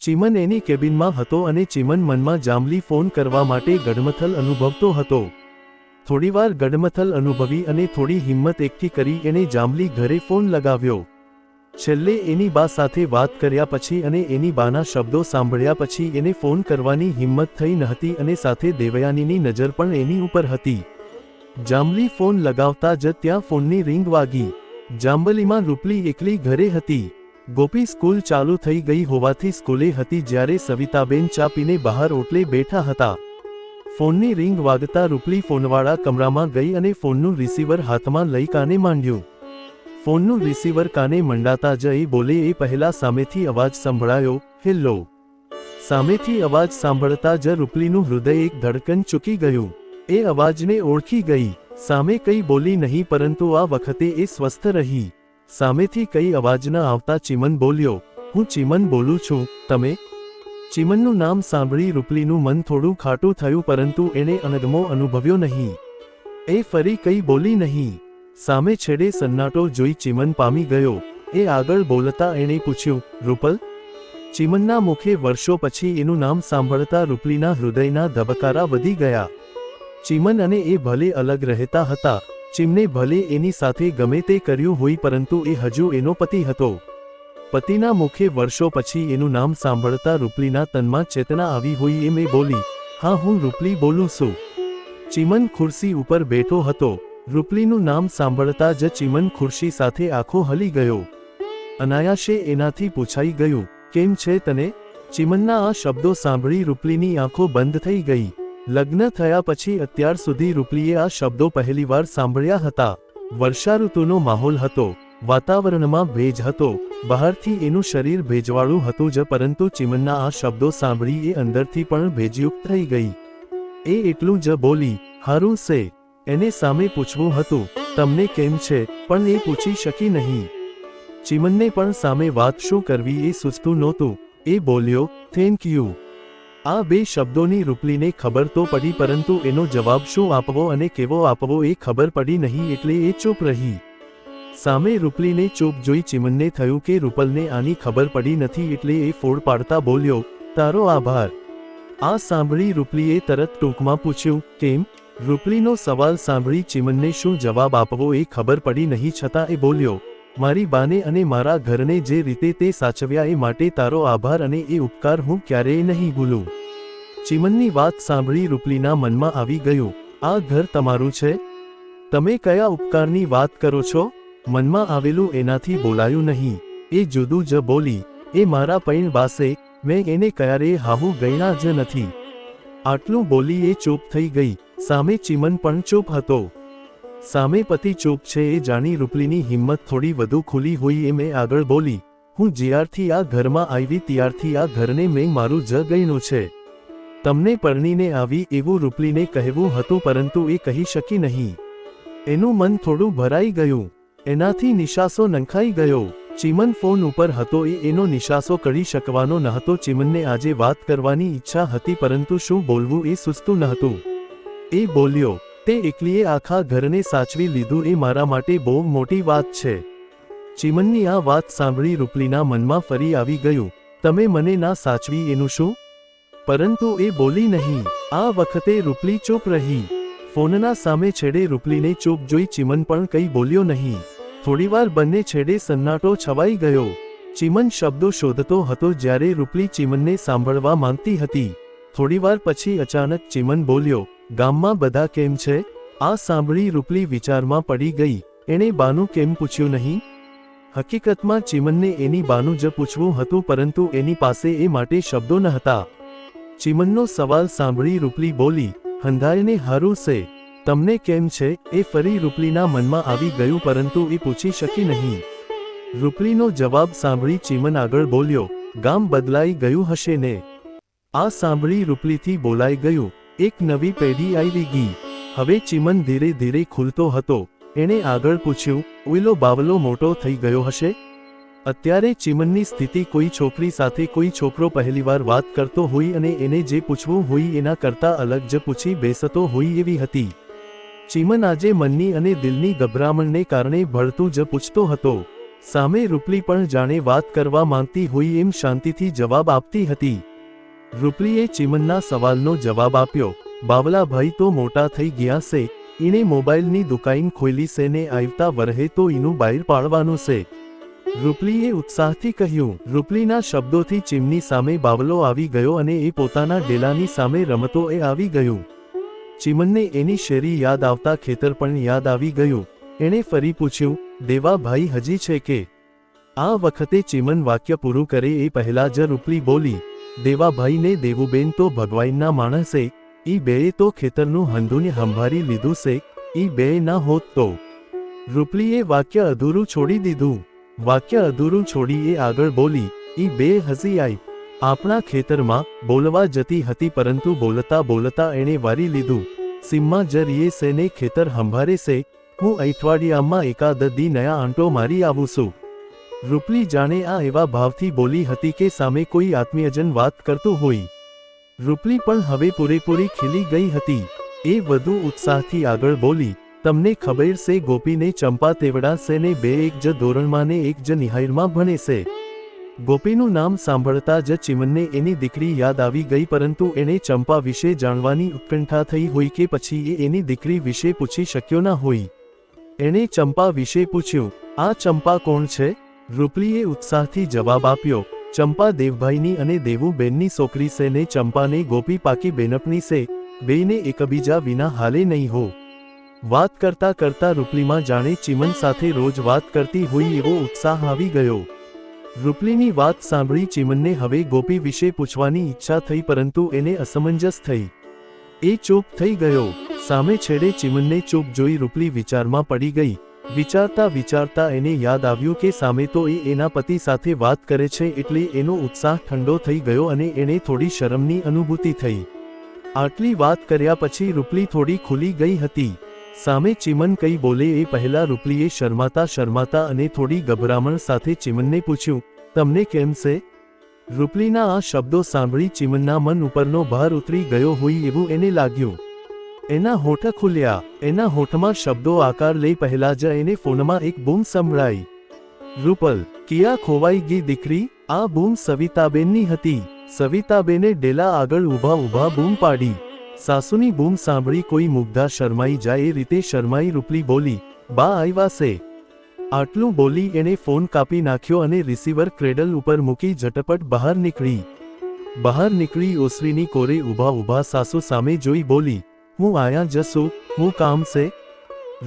ચીમન એની કેબિનમાં હતો અને ચિમન મનમાં જાંબલી ફોન કરવા માટે ગડમથલ અનુભવતો હતો. થોડીવાર ગડમથલ અનુભવી અને થોડી હિંમત એકઠી કરી એણે જાંબલી ઘરે ફોન લગાવ્યો. છેલ્લે એની બા સાથે વાત કર્યા પછી અને એની બાના શબ્દો સાંભળ્યા પછી એને ફોન કરવાની હિંમત થઈ નહતી અને સાથે દેવયાનીની નજર પણ એની ઉપર હતી. જાંબલી ફોન લગાવતા જ ત્યાં ફોનની રિંગ વાગી. જાંબલીમાં રૂપલી એકલી ઘરે હતી. ગોપી સ્કૂલ ચાલુ થઈ ગઈ હોવાથી સ્કૂલે હતી જ્યારે સવિતાબેન ચા પીને બહાર ઓટલે બેઠા હતા. ફોનની રિંગ વાગતા રૂપલી ફોનવાળા કમરામાં ગઈ અને ફોનનું રિસીવર હાથમાં લઈ કાને માંડ્યું. ફોનનું રિસીવર કાને મંડાતા જ એ બોલે, એ પહેલા સામેથી અવાજ સંભળાયો, હેલ્લો. સામેથી અવાજ સાંભળતા જ રૂપલીનું હૃદય એક ધડકન ચૂકી ગયું. એ અવાજને ઓળખી ગઈ. સામે કંઈ બોલી નહીં, પરંતુ આ વખતે એ સ્વસ્થ રહી. સામેથી કઈ અવાજ ન આવતા ચિમન બોલ્યો, હું ચિમન બોલું છું, તમે? ચિમનનું નામ સાંભળી રૂપલીનું મન થોડું ખાટું થયું પરંતુ એણે અનગમો અનુભવ્યો નહીં. એ ફરી કંઈ બોલી નહીં. સામે છેડે સન્નાટો જોઈ ચિમન પામી ગયો. એ આગળ બોલતા એણે પૂછ્યું, રૂપલ? ચિમનના મુખે વર્ષો પછી એનું નામ સાંભળતા રૂપલીના હૃદયના ધબકારા વધી ગયા. ચિમન અને એ ભલે અલગ રહેતા હતા ચિમને ભલે એની સાથે ગમે તે કર્યું હોય પરંતુ એ હજુ એનો પતિ હતો. પતિના મુખે વર્ષો પછી એનું નામ સાંભળતા રૂપલીના તનમાં ચેતના આવી હોય એ બોલી, હા, હું રૂપલી બોલું છું. ચિમન ખુરશી ઉપર બેઠો હતો. રૂપલીનું નામ સાંભળતા જ ચિમન ખુરશી સાથે આખો હલી ગયો. અનાયાશે એનાથી પૂછાઈ ગયું, કેમ છે તને? ચિમનના આ શબ્દો સાંભળી રૂપલીની આંખો બંધ થઈ ગઈ. લગ્ન થયા પછી અત્યાર સુધી રૂપલીએ આ શબ્દો પહેલીવાર સાંભળ્યા હતા. વર્ષાઋતુનો માહોલ હતો. વાતાવરણમાં ભેજ હતો. બહારથી એનું શરીર ભેજવાળું હતું જ, પરંતુ ચિમનના આ શબ્દો સાંભળી એ અંદરથી પણ ભેજયુક્ત થઈ ગઈ. એ એટલું જ બોલી, હારું સે, એને સામે પૂછવું હતું, તમને કેમ છે, પણ એ પૂછી શકી નહીં. ચિમનને પણ સામે વાત શું કરવી એ સૂચતું નહોતું. એ બોલ્યો થેન્ક યુ આ બે શબ્દોની રૂપલીને ખબર તો પડી પરંતુ એનો જવાબ શું આપવો અને કેવો આપવો એ ખબર પડી નહીં એટલે એ ચૂપ રહી. સામે રૂપલીને ચૂપ જોઈ ચિમનને થયું કે રૂપલને આની ખબર પડી નથી એટલે એ ફોડ પાડતા બોલ્યો, તારો આભાર. આ સાંભળી રૂપલીએ તરત ટૂંકમાં પૂછ્યું, કેમ? રૂપલીનો સવાલ સાંભળી ચિમનને શું જવાબ આપવો એ ખબર પડી નહીં છતાં એ બોલ્યો મારી બાને અને મારા ઘરને જે રીતે તે સાચવ્યા એ માટે તારો આભાર અને એ ઉપકાર હું ક્યારેય નહીં ભૂલું. ચિમનની વાત સાંભળી રૂપલીના મનમાં આવી ગયું, આ ઘર તમારું છે? તમે કયા ઉપકારની વાત કરો છો? મનમાં આવેલું એનાથી બોલાયું નહીં. એ જુદું જ બોલી, એ મારા પૈણ બાસે, મેં એને ક્યારેય હાહુ ગયણા જ નથી. આટલું બોલી એ ચૂપ થઈ ગઈ. સામે ચિમન પણ ચૂપ હતો. સામે પતિ ચૂપ છે એ જાણી રૂપલીની હિંમત થોડી વધુ ખુલી હોઈ એ મેં આગળ બોલી, હું જ્યારથી આ ઘરમાં આવી ત્યારથી આ ઘરને મેં મારું જ ગયનું છે. તમને પરણીને આવી એવું રૂપલીને કહેવું હતું પરંતુ એ કહી શકી નહીં. એનું મન થોડું ભરાઈ ગયું. એનાથી નિશાસો નંખાઈ ગયો. ચિમન ફોન ઉપર હતો એ એનો નિશાસો કરી શકવાનો નહતો. ચિમનને આજે વાત કરવાની ઈચ્છા હતી પરંતુ શું બોલવું એ સુસ્તું નહોતું. એ બોલ્યો તે એકલીએ આખા ઘરને સાચવી લીધું એ મારા માટે બહુ મોટી વાત છે. ચિમનની આ વાત સાંભળી રૂપલીના મનમાં ફરી આવી ગયું. તમે મને ના સાચવી એનું શું? પરંતુ એ બોલી નહીં. આ વખતે રૂપલી ચૂપ રહી. ફોનના સામે છેડે રૂપલીને ચૂપ જોઈ ચિમન પણ કંઈ બોલ્યો નહીં. થોડીવાર બંને છેડે સન્નાટો છવાઈ ગયો. ચિમન શબ્દો શોધતો હતો જ્યારે રૂપલી ચિમનને સાંભળવા માંગતી હતી. થોડીવાર પછી અચાનક ચિમન બોલ્યો ગામમાં બધા કેમ છે? આ સાંભળી રૂપલી વિચારમાં પડી ગઈ. એણે બાનું કેમ પૂછ્યું નહીં? હકીકતમાં ચિમનને એની બાનું જ પૂછવું હતું પરંતુ એની પાસે એ માટે શબ્દો ન હતા ચિમનનો સવાલ સાંભળી રૂપલી બોલી હંધાયને હારું છે તમને કેમ છે? એ ફરી રૂપલીના મનમાં આવી ગયું પરંતુ એ પૂછી શકી નહીં. રૂપલીનો જવાબ સાંભળી ચિમન આગળ બોલ્યો, ગામ બદલાઈ ગયું હશે ને? આ સાંભળી રૂપલીથી બોલાઈ ગયું. એક નવી પેઢી આવી ગઈ. હવે ચિમન ધીરે ધીરે ખુલતો હતો. એણે આગળ પૂછ્યું ઉઈલો બાવલો મોટો થઈ ગયો હશે? અત્યારે ચિમનની સ્થિતિ કોઈ છોકરી સાથે કોઈ છોકરો પહેલીવાર વાત કરતો હોય અને એને જે પૂછવું હોય એના કરતા અલગ જ પૂછી બેસતો હોય એવી હતી. ચિમન આજે મનની અને દિલની ગભરામણને કારણે ભળતું જ પૂછતો હતો. સામે રૂપલી પણ જાણે વાત કરવા માંગતી હોય એમ શાંતિથી જવાબ આપતી હતી. રૂપલીએ ચીમનના સવાલનો જવાબ આપ્યો બાવલાભાઈ તો મોટા થઈ ગયા છે ઈને મોબાઈલની દુકાન ખોલી છે ને આવતા વરહે તો ઈનું બહાર પાડવાનું છે રૂપલીએ ઉત્સાહથી કહ્યું, રૂપલીના શબ્દોથી ચીમની સામે બાવલો આવી ગયો અને એ પોતાના ડેલાની સામે રમતો એ આવી ગયું. ચીમનને એની શેરી યાદ આવતા ખેતર પણ યાદ આવી ગયું. એણે ફરી પૂછ્યું દેવાભાઈ હજી છે કે? આ વખતે ચીમન વાક્ય પૂરું કરે એ પહેલા જ રૂપલી બોલી દેવાભાઈને દેવુબેન તો ભગવાનના માણસે, ઈ બેએ તો ખેતરનું હંધુને હંભારી લીધું છે ઈ બે ના હોત તો. રૂપલીએ વાક્ય અધૂરું છોડી દીધું. વાક્ય અધૂરું છોડી એ આગળ બોલી, ઈ બે હસી આઈ. આપણા ખેતરમાં બોલવા જતી હતી પરંતુ બોલતા બોલતા એણે વારી લીધું. સિમ્મા જરીએ સેને ખેતર હંભારે છે હું અઠવાડિયામાં એકાદ દી નયા આંટો મારી આવું છું. રૂપલી જાણે આ એવા ભાવથી બોલી હતી કે સામે કોઈ આત્મીયજન વાત કરતો હોય. રૂપલી પણ હવે પૂરેપૂરી ખીલી ગઈ હતી. એ વધુ ઉત્સાહથી આગળ બોલી, તમને ખબર છે ગોપીને ચંપા તેવડા છે ને બે એક જ ધોરણમાં ને એક જ નિહાયરમાં ભણે છે. ગોપીનું નામ સાંભળતા જ ચિમનને એની દીકરી યાદ આવી ગઈ પરંતુ એણે ચંપા વિશે જાણવાની ઉત્કંઠા થઈ હોય કે પછી એ એની દીકરી વિશે પૂછી શક્યો ના હોય. એણે ચંપા વિશે પૂછ્યું, આ ચંપા કોણ છે? રૂપલીએ ઉત્સાહથી જવાબ આપ્યો, ચંપા દેવભાઈની અને દેવુબેનની છોકરી છે ને ચંપાને ગોપી પાકી બેનપની સે બેને એકબીજા વિના હાલે નહીં હો. વાત કરતા કરતા રૂપલીમાં જાણે ચિમન સાથે રોજ વાત કરતી હોય એવો ઉત્સાહ આવી ગયો. રૂપલીની વાત સાંભળી ચિમનને હવે ગોપી વિશે પૂછવાની ઈચ્છા થઈ પરંતુ એને અસમંજસ થઈ. એ ચૂપ થઈ ગયો. સામે છેડે ચિમનને ચૂપ જોઈ રૂપલી વિચારમાં પડી ગઈ. વિચારતા વિચારતા એને યાદ આવ્યું કે સામે તો એ એના પતિ સાથે વાત કરે છે એટલે એનો ઉત્સાહ ઠંડો થઈ ગયો અને એને થોડી શરમની અનુભૂતિ થઈ. આટલી વાત કર્યા પછી રૂપલી થોડી ખુલી ગઈ હતી. સામે ચિમન કઈ બોલે એ પહેલા રૂપલીએ શરમાતા શરમાતા અને થોડી ગભરામણ સાથે ચિમનને પૂછ્યું, તમને કેમ છે? રૂપલીના આ શબ્દો સાંભળી ચિમનના મન ઉપરનો ભાર ઉતરી ગયો હોય એવું એને લાગ્યું. એના હોઠ ખુલ્યા, એના હોઠમાં શબ્દો આકાર લઈ પહેલા જ એને ફોનમાં એક બૂમ સંભળાઈ. રૂપલ, કિયા ખોવાઈ ગઈ દીકરી, આ બૂમ સવિતાબેનની હતી. સવિતાબેને ડેલા આગળ ઊભા ઊભા બૂમ પાડી. સાસુની બૂમ સાંભળી કોઈ મુગ્ધા શરમાઈ જાય એ રીતે શરમાઈ રૂપલી બોલી, બા આવ્યા છે આટલું બોલી એણે ફોન કાપી નાખ્યો અને રિસીવર ક્રેડલ ઉપર મૂકી ઝટપટ બહાર નીકળી. બહાર નીકળી ઓસરીની કોરે ઊભા ઊભા સાસુ સામે જોઈ બોલી હું આયા જશું હું કામ છે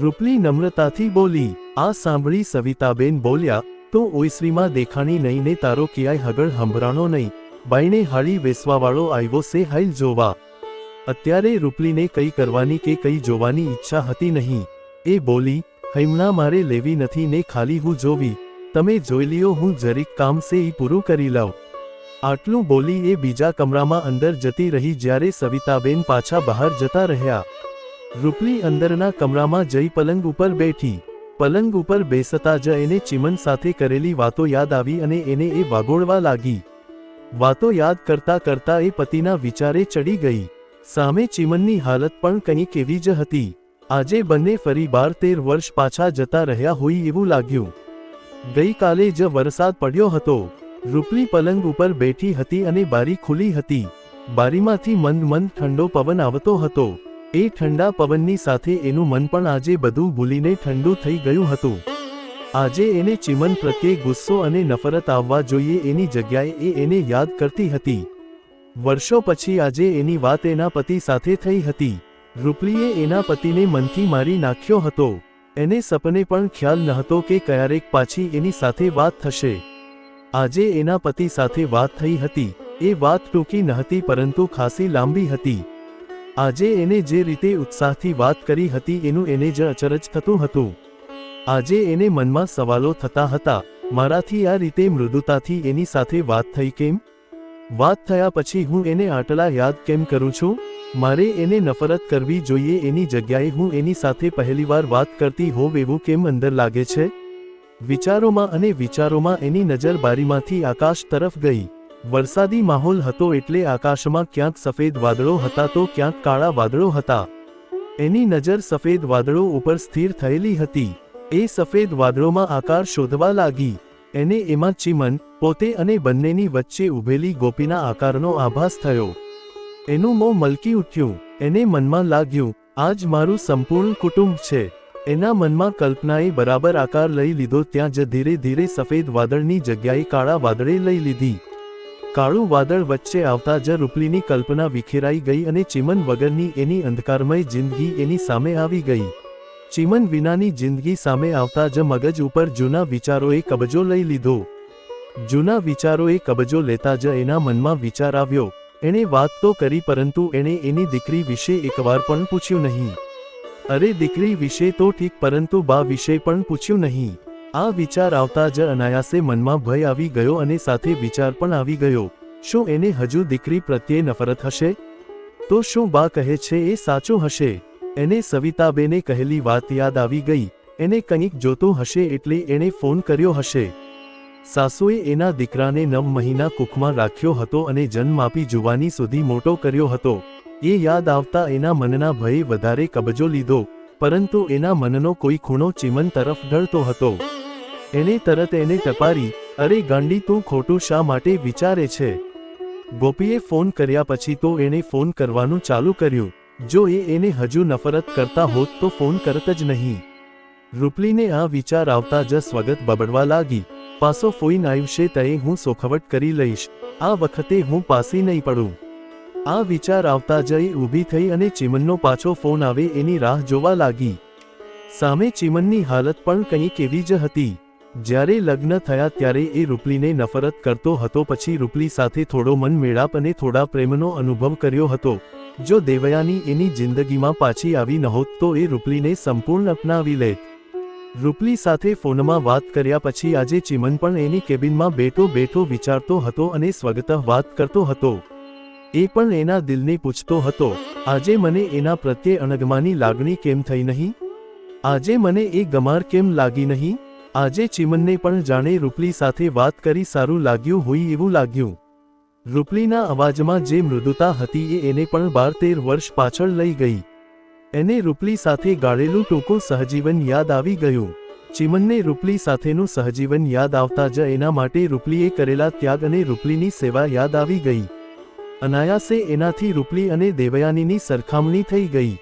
રૂપલી નમ્રતાથી બોલી, આ સાંભળી સવિતાબેન બોલ્યા, તો ઓઈસરીમાં દેખાણી નહીં ને તારો ક્યાંય હગળ હંભરાણો નહીં. બાઈને હાળી વેસવાવાળો આવ્યો છે હાઈલ જોવા. અત્યારે રૂપલીને કઈ કરવાની કે કઈ જોવાની ઈચ્છા હતી નહીં. એ બોલી, હમણાં મારે લેવી નથી ને ખાલી હું જોવી. તમે જોઈ લ્યો હું જરીક કામ સે ઈ પૂરું કરી લઉં. આટલું બોલી એ બીજા કમરામાં અંદર જતી રહી જ્યારે સવિતાબેન પાછા બહાર જતા રહ્યા. રૂપલી અંદરના કમરામાં જઈ પલંગ ઉપર બેઠી. પલંગ ઉપર બેસતા જ એને ચિમન સાથે કરેલી વાતો યાદ આવી અને એને એ વાગોળવા લાગી. વાતો યાદ કરતા કરતા એ પતિના વિચારે ચડી ગઈ. સામે ચિમનની હાલત પણ કંઈક એવી જ હતી. આજે બંને ફરી બાર તેર વર્ષ પાછા જતા રહ્યા હોય એવું લાગ્યું. ગઈકાલે જ વરસાદ પડ્યો હતો. રૂપલી પલંગ ઉપર બેઠી હતી અને બારી ખુલી હતી. બારીમાંથી મંદ મંદ ઠંડો પવન આવતો હતો. એ ઠંડા પવનની સાથે એનું મન પણ આજે બધું ભૂલીને ઠંડુ થઈ ગયું હતું. આજે એને ચિમન પ્રત્યે ગુસ્સો અને નફરત આવવા જોઈએ એની જગ્યાએ એ એને યાદ કરતી હતી. વર્ષો પછી આજે એની વાત એના પતિ સાથે થઈ હતી. રૂપલીએ એના પતિને મનથી મારી નાખ્યો હતો. એને સપને પણ ખ્યાલ નહતો કે ક્યારેક પાછી એની સાથે વાત થશે. આજે એના પતિ સાથે વાત થઈ હતી, એ વાત ટૂંકી નહતી પરંતુ ખાસી લાંબી હતી. આજે એને જે રીતે ઉત્સાહથી વાત કરી હતી એનું એને જ અચરજ થતું હતું. આજે એને મનમાં સવાલો થતા હતા, મારાથી આ રીતે મૃદુતાથી એની સાથે વાત થઈ કેમ? વાત થયા પછી હું એને આટલા યાદ કેમ કરું છું? મારે એને નફરત કરવી જોઈએ એની જગ્યાએ હું એની સાથે પહેલીવાર વાત કરતી હોવ એવું કેમ અંદર લાગે છે? વિચારોમાં અને વિચારોમાં એની નજર બારીમાંથી આકાશ તરફ ગઈ. વરસાદી માહોલ હતો એટલે આકાશમાં ક્યાંક સફેદ વાદળો હતા તો ક્યાંક કાળા વાદળો હતા. એની નજર સફેદ વાદળો ઉપર સ્થિર થયેલી હતી. એ સફેદ વાદળોમાં આકાર શોધવા લાગી. એને એમાં ચીમન, પોતે અને બંનેની વચ્ચે ઊભેલી ગોપીના આકારનો આભાસ થયો. એનું મોં મલકી ઉઠ્યું. એને મનમાં લાગ્યું, આજ મારું સંપૂર્ણ કુટુંબ છે. એના મનમાં કલ્પનાએ બરાબર આકાર લઈ લીધો ત્યાં જ ધીરે ધીરે સફેદ વાદળની જગ્યાએ કાળા વાદળે લઈ લીધી. કાળું વાદળ વચ્ચે આવતા જ રૂપલીની કલ્પના વિખેરાઈ ગઈ અને ચિમન વગરની એની અંધકારમય જિંદગી એની સામે આવી ગઈ. ચિમન વિનાની જિંદગી સામે આવતા જ મગજ ઉપર જૂના વિચારોએ કબજો લઈ લીધો. જૂના વિચારોએ કબજો લેતા જ એના મનમાં વિચાર આવ્યો. એણે વાત તો કરી પરંતુ એણે એની દીકરી વિશે એકવાર પણ પૂછ્યું નહીં. અરે દીકરી વિશે તો ઠીક, પરંતુ બા વિશે પણ પૂછ્યું નહીં. આ વિચાર આવતા જ અનાયાસે મનમાં ભય આવી ગયો અને સાથે વિચાર પણ આવી ગયો. શું એને હજુ દીકરી પ્રત્યે નફરત હશે? તો શું બા કહે છે એ સાચું હશે? એને સવિતાબેને કહેલી વાત યાદ આવી ગઈ. એને કંઈક જોતું હશે એટલે એણે ફોન કર્યો હશે. સાસુએ એના દીકરાને નવ મહિના કુખમાં રાખ્યો હતો અને જન્મ આપી જુવાની સુધી મોટો કર્યો હતો. એ યાદ આવતા એના મનના ભયે વધારે કબજો લીધો, પરંતુ એના મનનો કોઈ ખૂણો ચીમન તરફ ઢળતો હતો. એને તરત એને ટપારી, અરે ગાંડી, તું ખોટું શા માટે વિચારે છે? ગોપીએ ફોન કર્યા પછી તો એણે ફોન કરવાનું ચાલુ કર્યું. જો એ એને હજુ નફરત કરતા હોત તો ફોન કરત જ નહીં. રૂપલીને આ વિચાર આવતા જ સ્વગત બબડવા લાગી. પાસો ફોઈન આવશે તયે હું સોખવટ કરી લઈશ. આ વખતે હું પાસી નહીં પડું. આ વિચાર આવતા જઈ ઊભી થઈ અને ચીમનનો પાછો ફોન આવે એની રાહ જોવા લાગી. સામે ચીમનની હાલત પણ કંઈક એવી જ હતી. જ્યારે લગ્ન થયા ત્યારે એ રૂપલીને નફરત કરતો હતો પછી રૂપલી સાથે થોડો મન મેળાપ અને થોડા પ્રેમનો અનુભવ કર્યો હતો. જો દેવયાની એની જિંદગીમાં પાછી આવી નહોત તો એ રૂપલીને સંપૂર્ણ અપનાવી લેત રૂપલી સાથે ફોનમાં વાત કર્યા પછી આજે ચિમન પણ એની કેબિનમાં બેઠો બેઠો વિચારતો હતો અને સ્વગતઃ વાત કરતો હતો. એ પણ એના દિલને પૂછતો હતો, આજે મને એના પ્રત્યે અણગમાની લાગણી કેમ થઈ નહીં? આજે મને એ ગમાર કેમ લાગી નહીં? આજે ચિમનને પણ જાણે રૂપલી સાથે વાત કરી સારું લાગ્યું હોય એવું લાગ્યું. રૂપલીના અવાજમાં જે મૃદુતા હતી એ એને પણ બાર તેર વર્ષ પાછળ લઈ ગઈ. એને રૂપલી સાથે ગાળેલું ટૂંકું સહજીવન યાદ આવી ગયું. ચિમનને રૂપલી સાથેનું સહજીવન યાદ આવતા જ એના માટે રૂપલીએ કરેલા ત્યાગ અને રૂપલીની સેવા યાદ આવી ગઈ. અનાયાસે એનાથી રૂપલી અને દેવયાનીની સરખામણી થઈ ગઈ.